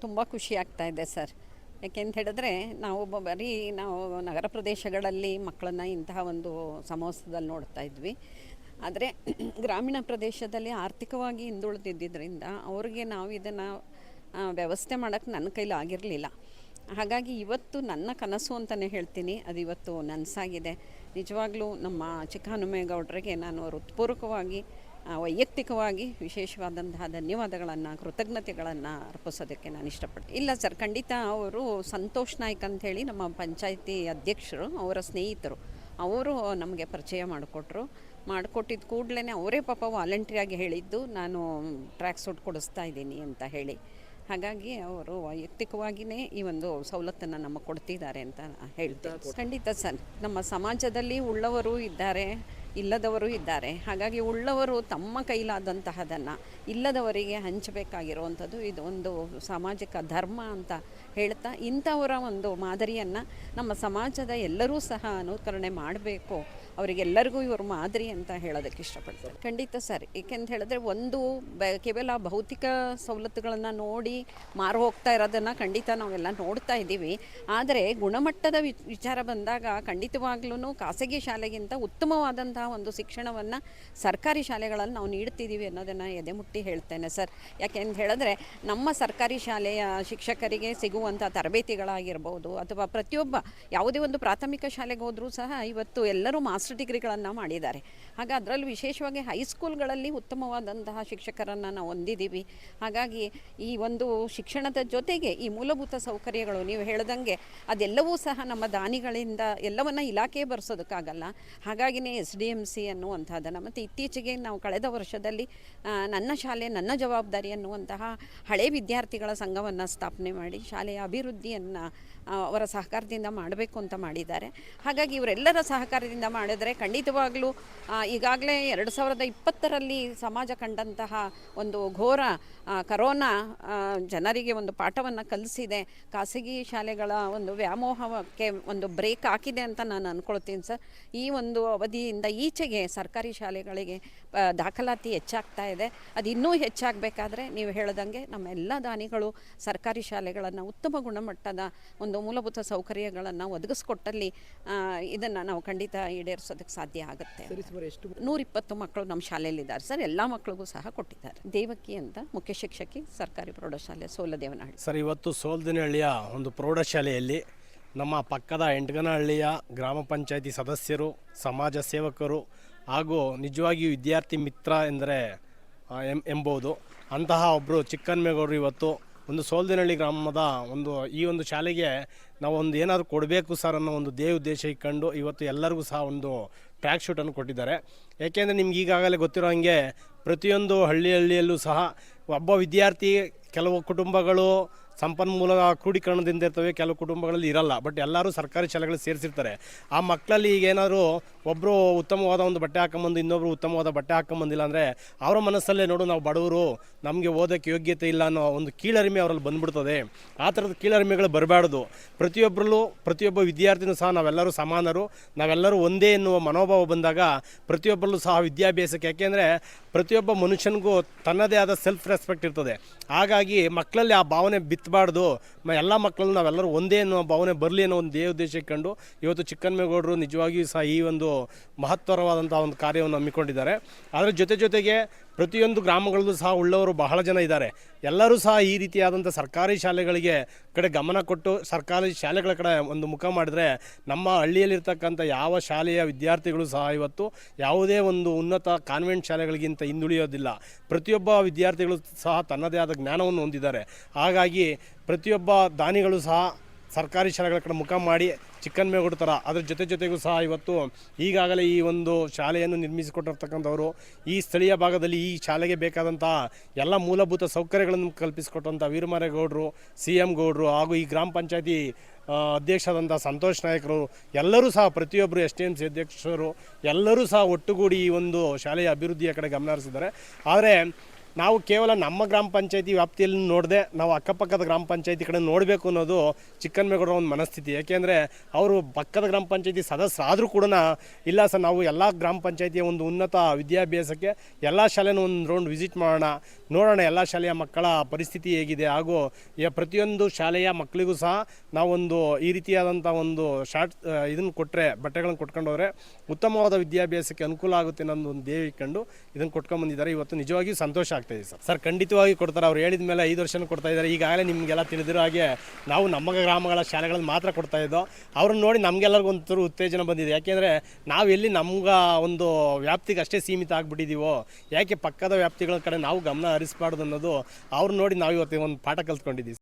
ತುಂಬ ಖುಷಿ ಆಗ್ತಾ ಇದೆ ಸರ್. ಯಾಕೆಂತ ಹೇಳಿದ್ರೆ ನಾವು ಬರೀ ನಾವು ನಗರ ಪ್ರದೇಶಗಳಲ್ಲಿ ಮಕ್ಕಳನ್ನ ಇಂತಹ ಒಂದು ಸಮವಸ್ತ್ರದಲ್ಲಿ ನೋಡ್ತಾ ಇದ್ವಿ. ಆದರೆ ಗ್ರಾಮೀಣ ಪ್ರದೇಶದಲ್ಲಿ ಆರ್ಥಿಕವಾಗಿ ಹಿಂದುಳಿದಿದ್ದರಿಂದ ಅವ್ರಿಗೆ ನಾವು ಇದನ್ನು ವ್ಯವಸ್ಥೆ ಮಾಡೋಕ್ಕೆ ನನ್ನ ಕೈಲಿ ಆಗಿರಲಿಲ್ಲ. ಹಾಗಾಗಿ ಇವತ್ತು ನನ್ನ ಕನಸು ಅಂತಲೇ ಹೇಳ್ತೀನಿ. ಅದು ಇವತ್ತು ನನಸಾಗಿದೆ. ನಿಜವಾಗ್ಲೂ ನಮ್ಮ ಚಿಕ್ಕ ಹನುಮೇಗೌಡರಿಗೆ ನಾನು ಹೃತ್ಪೂರ್ವಕವಾಗಿ ವೈಯಕ್ತಿಕವಾಗಿ ವಿಶೇಷವಾದಂತಹ ಧನ್ಯವಾದಗಳನ್ನು, ಕೃತಜ್ಞತೆಗಳನ್ನು ಅರ್ಪಿಸೋದಕ್ಕೆ ನಾನು ಇಷ್ಟಪಡ್ತೀನಿ. ಇಲ್ಲ ಸರ್, ಖಂಡಿತ ಅವರು ಸಂತೋಷ್ ನಾಯ್ಕ್ ಅಂಥೇಳಿ ನಮ್ಮ ಪಂಚಾಯಿತಿ ಅಧ್ಯಕ್ಷರು, ಅವರ ಸ್ನೇಹಿತರು, ಅವರು ನಮಗೆ ಪರಿಚಯ ಮಾಡಿಕೊಟ್ರು. ಮಾಡಿಕೊಟ್ಟಿದ್ದ ಕೂಡಲೇ ಅವರೇ ಪಾಪ ವಾಲಂಟ್ರಿಯಾಗಿ ಹೇಳಿದ್ದು, ನಾನು ಟ್ರ್ಯಾಕ್ ಸೂಟ್ ಕೊಡಿಸ್ತಾ ಇದ್ದೀನಿ ಅಂತ ಹೇಳಿ. ಹಾಗಾಗಿ ಅವರು ವೈಯಕ್ತಿಕವಾಗಿಯೇ ಈ ಒಂದು ಸವಲತ್ತನ್ನು ನಮಗೆ ಕೊಡ್ತಿದ್ದಾರೆ ಅಂತ ಹೇಳ್ತೀನಿ. ಖಂಡಿತ ಸರ್, ನಮ್ಮ ಸಮಾಜದಲ್ಲಿ ಉಳ್ಳವರು ಇದ್ದಾರೆ. ಇಲ್ಲದವರು ಇದ್ದಾರೆ. ಹಾಗಾಗಿ ಉಳ್ಳವರು ತಮ್ಮ ಕೈಲಾದಂತಹದನ್ನು ಇಲ್ಲದವರಿಗೆ ಹಂಚಬೇಕಾಗಿರುವಂಥದ್ದು ಇದು ಒಂದು ಸಾಮಾಜಿಕ ಧರ್ಮ ಅಂತ ಹೇಳ್ತಾ ಇಂಥವರ ಒಂದು ಮಾದರಿಯನ್ನು ನಮ್ಮ ಸಮಾಜದ ಎಲ್ಲರೂ ಸಹ ಅನುಕರಣೆ ಮಾಡಬೇಕು. ಅವರಿಗೆಲ್ಲರಿಗೂ ಇವರು ಮಾದರಿ ಅಂತ ಹೇಳೋದಕ್ಕೆ ಇಷ್ಟಪಡ್ತಾರೆ ಖಂಡಿತ ಸರ್. ಏಕೆಂತ ಹೇಳಿದ್ರೆ ಒಂದು ಕೇವಲ ಭೌತಿಕ ಸವಲತ್ತುಗಳನ್ನು ನೋಡಿ ಮಾರು ಹೋಗ್ತಾ ಇರೋದನ್ನು ಖಂಡಿತ ನಾವೆಲ್ಲ ನೋಡ್ತಾ ಇದ್ದೀವಿ. ಆದರೆ ಗುಣಮಟ್ಟದ ವಿಚಾರ ಬಂದಾಗ ಖಂಡಿತವಾಗ್ಲೂ ಖಾಸಗಿ ಶಾಲೆಗಿಂತ ಉತ್ತಮವಾದಂತಹ ಒಂದು ಶಿಕ್ಷಣವನ್ನು ಸರ್ಕಾರಿ ಶಾಲೆಗಳಲ್ಲಿ ನಾವು ನೀಡ್ತಿದ್ದೀವಿ ಅನ್ನೋದನ್ನು ಎದೆ ಮುಟ್ಟಿ ಹೇಳ್ತೇನೆ ಸರ್. ಯಾಕೆಂತ ಹೇಳಿದ್ರೆ ನಮ್ಮ ಸರ್ಕಾರಿ ಶಾಲೆಯ ಶಿಕ್ಷಕರಿಗೆ ಸಿಗುವಂಥ ತರಬೇತಿಗಳಾಗಿರ್ಬೋದು ಅಥವಾ ಪ್ರತಿಯೊಬ್ಬ ಯಾವುದೇ ಒಂದು ಪ್ರಾಥಮಿಕ ಶಾಲೆಗೆ ಹೋದರೂ ಸಹ ಇವತ್ತು ಎಲ್ಲರೂ ಮಾಸ್ಟರ್ ಡಿಗ್ರಿಗಳನ್ನು ಮಾಡಿದ್ದಾರೆ. ಹಾಗೆ ಅದರಲ್ಲಿ ವಿಶೇಷವಾಗಿ ಹೈಸ್ಕೂಲ್ಗಳಲ್ಲಿ ಉತ್ತಮವಾದಂತಹ ಶಿಕ್ಷಕರನ್ನು ನಾವು ಹೊಂದಿದ್ದೀವಿ. ಹಾಗಾಗಿ ಈ ಒಂದು ಶಿಕ್ಷಣದ ಜೊತೆಗೆ ಈ ಮೂಲಭೂತ ಸೌಕರ್ಯಗಳು ನೀವು ಹೇಳ್ದಂಗೆ ಅದೆಲ್ಲವೂ ಸಹ ನಮ್ಮ ದಾನಿಗಳಿಂದ ಎಲ್ಲವನ್ನು ಇಲಾಖೆ ಬರೆಸೋದಕ್ಕಾಗಲ್ಲ. ಹಾಗಾಗಿನೇ ಎಸ್ ಡಿ ಎಂ ಸಿ ಅನ್ನುವಂಥದ್ದನ್ನು ಮತ್ತು ಇತ್ತೀಚೆಗೆ ನಾವು ಕಳೆದ ವರ್ಷದಲ್ಲಿ ನನ್ನ ಶಾಲೆ ನನ್ನ ಜವಾಬ್ದಾರಿ ಅನ್ನುವಂತಹ ಹಳೆ ವಿದ್ಯಾರ್ಥಿಗಳ ಸಂಘವನ್ನು ಸ್ಥಾಪನೆ ಮಾಡಿ, ಶಾಲೆಯ ಅಭಿವೃದ್ಧಿಯನ್ನು ಅವರ ಸಹಕಾರದಿಂದ ಮಾಡಬೇಕು ಅಂತ ಮಾಡಿದ್ದಾರೆ. ಹಾಗಾಗಿ ಇವರೆಲ್ಲರ ಸಹಕಾರದಿಂದ ಮಾಡಿದರೆ ಖಂಡಿತವಾಗಲೂ ಈಗಾಗಲೇ ಎರಡು ಸಾವಿರದ ಇಪ್ಪತ್ತರಲ್ಲಿ ಸಮಾಜ ಕಂಡಂತಹ ಒಂದು ಘೋರ ಕರೋನಾ ಜನರಿಗೆ ಒಂದು ಪಾಠವನ್ನು ಕಲಿಸಿದೆ. ಖಾಸಗಿ ಶಾಲೆಗಳ ಒಂದು ವ್ಯಾಮೋಹಕ್ಕೆ ಒಂದು ಬ್ರೇಕ್ ಹಾಕಿದೆ ಅಂತ ನಾನು ಅಂದ್ಕೊಳ್ತೀನಿ ಸರ್. ಈ ಒಂದು ಅವಧಿಯಿಂದ ಈಚೆಗೆ ಸರ್ಕಾರಿ ಶಾಲೆಗಳಿಗೆ ದಾಖಲಾತಿ ಹೆಚ್ಚಾಗ್ತಾ ಇದೆ. ಅದು ಇನ್ನೂ ಹೆಚ್ಚಾಗಬೇಕಾದ್ರೆ ನೀವು ಹೇಳ್ದಂಗೆ ನಮ್ಮ ಎಲ್ಲ ದಾನಿಗಳು ಸರ್ಕಾರಿ ಶಾಲೆಗಳನ್ನು ಉತ್ತಮ ಗುಣಮಟ್ಟದ ಒಂದು ಮೂಲಭೂತ ಸೌಕರ್ಯಗಳನ್ನು ಒದಗಿಸ್ಕೊಟ್ಟಲ್ಲಿ ಇದನ್ನು ನಾವು ಖಂಡಿತ ಈಡೇರಿಸೋದಕ್ಕೆ ಸಾಧ್ಯ ಆಗುತ್ತೆ ನೂರಿಪ್ಪತ್ತು ಮಕ್ಕಳು ನಮ್ಮ ಶಾಲೆಯಲ್ಲಿದ್ದಾರೆ ಸರ್. ಎಲ್ಲ ಮಕ್ಕಳಿಗೂ ಸಹ ಕೊಟ್ಟಿದ್ದಾರೆ. ದೇವಕಿ ಅಂತ ಮುಖ್ಯ ಶಿಕ್ಷಕಿ ಸರ್ಕಾರಿ ಪ್ರೌಢಶಾಲೆ ಸೋಲದೇವನಹಳ್ಳಿ. ಸರ್ ಇವತ್ತು ಸೋಲ್ದಿನಹಳ್ಳಿಯ ಒಂದು ಪ್ರೌಢಶಾಲೆಯಲ್ಲಿ ನಮ್ಮ ಪಕ್ಕದ ಎಂಟಗನಹಳ್ಳಿಯ ಗ್ರಾಮ ಪಂಚಾಯಿತಿ ಸದಸ್ಯರು ಸಮಾಜ ಸೇವಕರು ಹಾಗೂ ನಿಜವಾಗಿಯೂ ವಿದ್ಯಾರ್ಥಿ ಮಿತ್ರ ಎಂದರೆ ಎಂ ಎಂಬುದು ಅಂತಹ ಒಬ್ಬರು ಚಿಕ್ಕನ್ಮೇಗೌಡರು ಇವತ್ತು ಒಂದು ಸೋಲ್ದಿನಹಳ್ಳಿ ಗ್ರಾಮದ ಒಂದು, ಈ ಒಂದು ಶಾಲೆಗೆ ನಾವು ಒಂದು ಏನಾದರೂ ಕೊಡಬೇಕು ಸರ್ ಅನ್ನೋ ಒಂದು ದೇಹ ಉದ್ದೇಶ ಇಟ್ಕೊಂಡು ಇವತ್ತು ಎಲ್ಲರಿಗೂ ಸಹ ಒಂದು ಟ್ರ್ಯಾಕ್ ಶೂಟನ್ನು ಕೊಟ್ಟಿದ್ದಾರೆ. ಏಕೆಂದರೆ ನಿಮ್ಗೆ ಈಗಾಗಲೇ ಗೊತ್ತಿರೋ ಹಾಗೆ ಪ್ರತಿಯೊಂದು ಹಳ್ಳಿ ಹಳ್ಳಿಯಲ್ಲೂ ಸಹ ಒಬ್ಬ ವಿದ್ಯಾರ್ಥಿ, ಕೆಲವು ಕುಟುಂಬಗಳು ಸಂಪನ್ಮೂಲ ಕ್ರೂಢೀಕರಣದಿಂದ ಇರ್ತವೆ. ಕೆಲವು ಕುಟುಂಬಗಳಲ್ಲಿ ಇರಲ್ಲ. ಬಟ್ ಎಲ್ಲರೂ ಸರ್ಕಾರಿ ಶಾಲೆಗಳು ಸೇರಿಸಿರ್ತಾರೆ. ಆ ಮಕ್ಕಳಲ್ಲಿ ಈಗ ಏನಾದರೂ ಒಬ್ಬರು ಉತ್ತಮವಾದ ಒಂದು ಬಟ್ಟೆ ಹಾಕೊಂಬಂದು, ಇನ್ನೊಬ್ರು ಉತ್ತಮವಾದ ಬಟ್ಟೆ ಹಾಕೊಂಬಂದಿಲ್ಲ ಅಂದರೆ ಅವರ ಮನಸ್ಸಲ್ಲೇ ನೋಡು ನಾವು ಬಡವರು, ನಮಗೆ ಓದೋಕ್ಕೆ ಯೋಗ್ಯತೆ ಇಲ್ಲ ಅನ್ನೋ ಒಂದು ಕೀಳರಿಮೆ ಅವರಲ್ಲಿ ಬಂದ್ಬಿಡ್ತದೆ. ಆ ಥರದ ಕೀಳರಿಮೆಗಳು ಬರಬಾರ್ದು. ಪ್ರತಿಯೊಬ್ಬರಲ್ಲೂ ಪ್ರತಿಯೊಬ್ಬ ವಿದ್ಯಾರ್ಥಿನೂ ಸಹ ನಾವೆಲ್ಲರೂ ಸಮಾನರು. ನಾವೆಲ್ಲರೂ ಒಂದೇ ಎನ್ನುವ ಮನೋಭಾವ ಬಂದಾಗ ಪ್ರತಿಯೊಬ್ಬರಲ್ಲೂ ಸಹ ವಿದ್ಯಾಭ್ಯಾಸಕ್ಕೆ. ಯಾಕೆಂದರೆ ಪ್ರತಿಯೊಬ್ಬ ಮನುಷ್ಯನಿಗೂ ತನ್ನದೇ ಆದ ಸೆಲ್ಫ್ ರೆಸ್ಪೆಕ್ಟ್ ಇರ್ತದೆ. ಹಾಗಾಗಿ ಮಕ್ಕಳಲ್ಲಿ ಆ ಭಾವನೆ ಬಿತ್ತಬಾರ್ದು ಎಲ್ಲ ಮಕ್ಕಳನ್ನು ನಾವೆಲ್ಲರೂ ಒಂದೇ ಅನ್ನೋ ಭಾವನೆ ಬರಲಿ ಅನ್ನೋ ಒಂದು ದೇವ ಇಟ್ಕೊಂಡು ಇವತ್ತು ಚಿಕ್ಕನ್ಮೇಗೌಡರು ನಿಜವಾಗಿಯೂ ಸಹ ಈ ಒಂದು ಮಹತ್ತರವಾದಂಥ ಒಂದು ಕಾರ್ಯವನ್ನು ಹಮ್ಮಿಕೊಂಡಿದ್ದಾರೆ. ಅದರ ಜೊತೆ ಜೊತೆಗೆ ಪ್ರತಿಯೊಂದು ಗ್ರಾಮಗಳಲ್ಲೂ ಸಹ ಉಳ್ಳವರು ಬಹಳ ಜನ ಇದ್ದಾರೆ. ಎಲ್ಲರೂ ಸಹ ಈ ರೀತಿಯಾದಂಥ ಸರ್ಕಾರಿ ಶಾಲೆಗಳಿಗೆ ಕಡೆ ಗಮನ ಕೊಟ್ಟು ಸರ್ಕಾರಿ ಶಾಲೆಗಳ ಕಡೆ ಒಂದು ಮುಖ ಮಾಡಿದ್ರೆ ನಮ್ಮ ಹಳ್ಳಿಯಲ್ಲಿರ್ತಕ್ಕಂಥ ಯಾವ ಶಾಲೆಯ ವಿದ್ಯಾರ್ಥಿಗಳು ಸಹ ಇವತ್ತು ಯಾವುದೇ ಒಂದು ಉನ್ನತ ಕಾನ್ವೆಂಟ್ ಶಾಲೆಗಳಿಗಿಂತ ಹಿಂದುಳಿಯೋದಿಲ್ಲ. ಪ್ರತಿಯೊಬ್ಬ ವಿದ್ಯಾರ್ಥಿಗಳು ಸಹ ತನ್ನದೇ ಆದ ಜ್ಞಾನವನ್ನು ಹೊಂದಿದ್ದಾರೆ. ಹಾಗಾಗಿ ಪ್ರತಿಯೊಬ್ಬ ದಾನಿಗಳು ಸಹ ಸರ್ಕಾರಿ ಶಾಲೆಗಳ ಕಡೆ ಮುಖ ಮಾಡಿ ಚಿಕ್ಕನ್ಮೇಗೌಡ ಥರ ಅದ್ರ ಜೊತೆ ಜೊತೆಗೂ ಸಹ ಇವತ್ತು ಈಗಾಗಲೇ ಈ ಒಂದು ಶಾಲೆಯನ್ನು ನಿರ್ಮಿಸಿಕೊಟ್ಟಿರ್ತಕ್ಕಂಥವರು ಈ ಸ್ಥಳೀಯ ಭಾಗದಲ್ಲಿ ಈ ಶಾಲೆಗೆ ಬೇಕಾದಂಥ ಎಲ್ಲ ಮೂಲಭೂತ ಸೌಕರ್ಯಗಳನ್ನು ಕಲ್ಪಿಸಿಕೊಟ್ಟಂಥ ವೀರಮಾರೇಗೌಡರು, ಸಿ ಎಂ ಗೌಡರು ಹಾಗೂ ಈ ಗ್ರಾಮ ಪಂಚಾಯತಿ ಅಧ್ಯಕ್ಷರಾದಂಥ ಸಂತೋಷ್ ನಾಯಕರು ಎಲ್ಲರೂ ಸಹ ಪ್ರತಿಯೊಬ್ಬರು ಎಸ್ ಟಿ ಎಂ ಸಿ ಅಧ್ಯಕ್ಷರು ಎಲ್ಲರೂ ಸಹ ಒಟ್ಟುಗೂಡಿ ಈ ಒಂದು ಶಾಲೆಯ ಅಭಿವೃದ್ಧಿಯ ಕಡೆ ಗಮನ ಹರಿಸಿದ್ದಾರೆ. ಆದರೆ ನಾವು ಕೇವಲ ನಮ್ಮ ಗ್ರಾಮ ಪಂಚಾಯತಿ ವ್ಯಾಪ್ತಿಯಲ್ಲಿ ನೋಡದೆ ನಾವು ಅಕ್ಕಪಕ್ಕದ ಗ್ರಾಮ ಪಂಚಾಯತಿ ಕಡೆ ನೋಡಬೇಕು ಅನ್ನೋದು ಚಿಕ್ಕನ್ಮೇಗೌಡರ ಒಂದು ಮನಸ್ಥಿತಿ. ಯಾಕೆಂದರೆ ಅವರು ಪಕ್ಕದ ಗ್ರಾಮ ಪಂಚಾಯತಿ ಸದಸ್ಯರಾದರೂ ಕೂಡ ಇಲ್ಲ ಸರ್, ನಾವು ಎಲ್ಲ ಗ್ರಾಮ ಪಂಚಾಯತಿಯ ಒಂದು ಉನ್ನತ ವಿದ್ಯಾಭ್ಯಾಸಕ್ಕೆ ಎಲ್ಲ ಶಾಲೆನೂ ಒಂದು ರೌಂಡ್ ವಿಸಿಟ್ ಮಾಡೋಣ, ನೋಡೋಣ ಎಲ್ಲ ಶಾಲೆಯ ಮಕ್ಕಳ ಪರಿಸ್ಥಿತಿ ಹೇಗಿದೆ. ಹಾಗೂ ಪ್ರತಿಯೊಂದು ಶಾಲೆಯ ಮಕ್ಕಳಿಗೂ ಸಹ ನಾವೊಂದು ಈ ರೀತಿಯಾದಂಥ ಒಂದು ಶಾರ್ಟ್ ಇದನ್ನು ಕೊಟ್ಟರೆ ಬಟ್ಟೆಗಳನ್ನು ಕೊಟ್ಕೊಂಡು ಉತ್ತಮವಾದ ವಿದ್ಯಾಭ್ಯಾಸಕ್ಕೆ ಅನುಕೂಲ ಆಗುತ್ತೆ ಅನ್ನೋದು ಒಂದು ದೇವಿ ಕಂಡು ಇದನ್ನು ಕೊಟ್ಕೊಂಡು ಬಂದಿದ್ದಾರೆ. ಇವತ್ತು ನಿಜವಾಗಿಯೂ ಸಂತೋಷ ಆಗ್ತಾಯಿದೆ ಸರ್ ಸರ್ ಖಂಡಿತವಾಗಿ ಕೊಡ್ತಾರೆ. ಅವ್ರು ಹೇಳಿದ ಮೇಲೆ ಐದು ವರ್ಷನೂ ಕೊಡ್ತಾ ಇದ್ದಾರೆ. ಈಗಾಗಲೇ ನಿಮಗೆಲ್ಲ ತಿಳಿದಿರೋ ಹಾಗೆ ನಾವು ನಮ್ಮ ಗ್ರಾಮಗಳ ಶಾಲೆಗಳಲ್ಲಿ ಮಾತ್ರ ಕೊಡ್ತಾ ಇದ್ದೋ, ಅವ್ರನ್ನ ನೋಡಿ ನಮಗೆಲ್ಲರಿಗೂ ಒಂಥರ ಉತ್ತೇಜನ ಬಂದಿದೆ. ಯಾಕೆಂದರೆ ನಾವು ಎಲ್ಲಿ ನಮ್ಗೆ ಒಂದು ವ್ಯಾಪ್ತಿಗೆ ಅಷ್ಟೇ ಸೀಮಿತ ಆಗಿಬಿಟ್ಟಿದ್ದೀವೋ ಯಾಕೆ ಪಕ್ಕದ ವ್ಯಾಪ್ತಿಗಳ ಕಡೆ ನಾವು ಗಮನ ಹರಿಸಬಾರ್ದು ಅನ್ನೋದು ಅವ್ರು ನೋಡಿ ನಾವು ಇವತ್ತು ಒಂದು ಪಾಠ ಕಲ್ತ್ಕೊಂಡಿದ್ದೀವಿ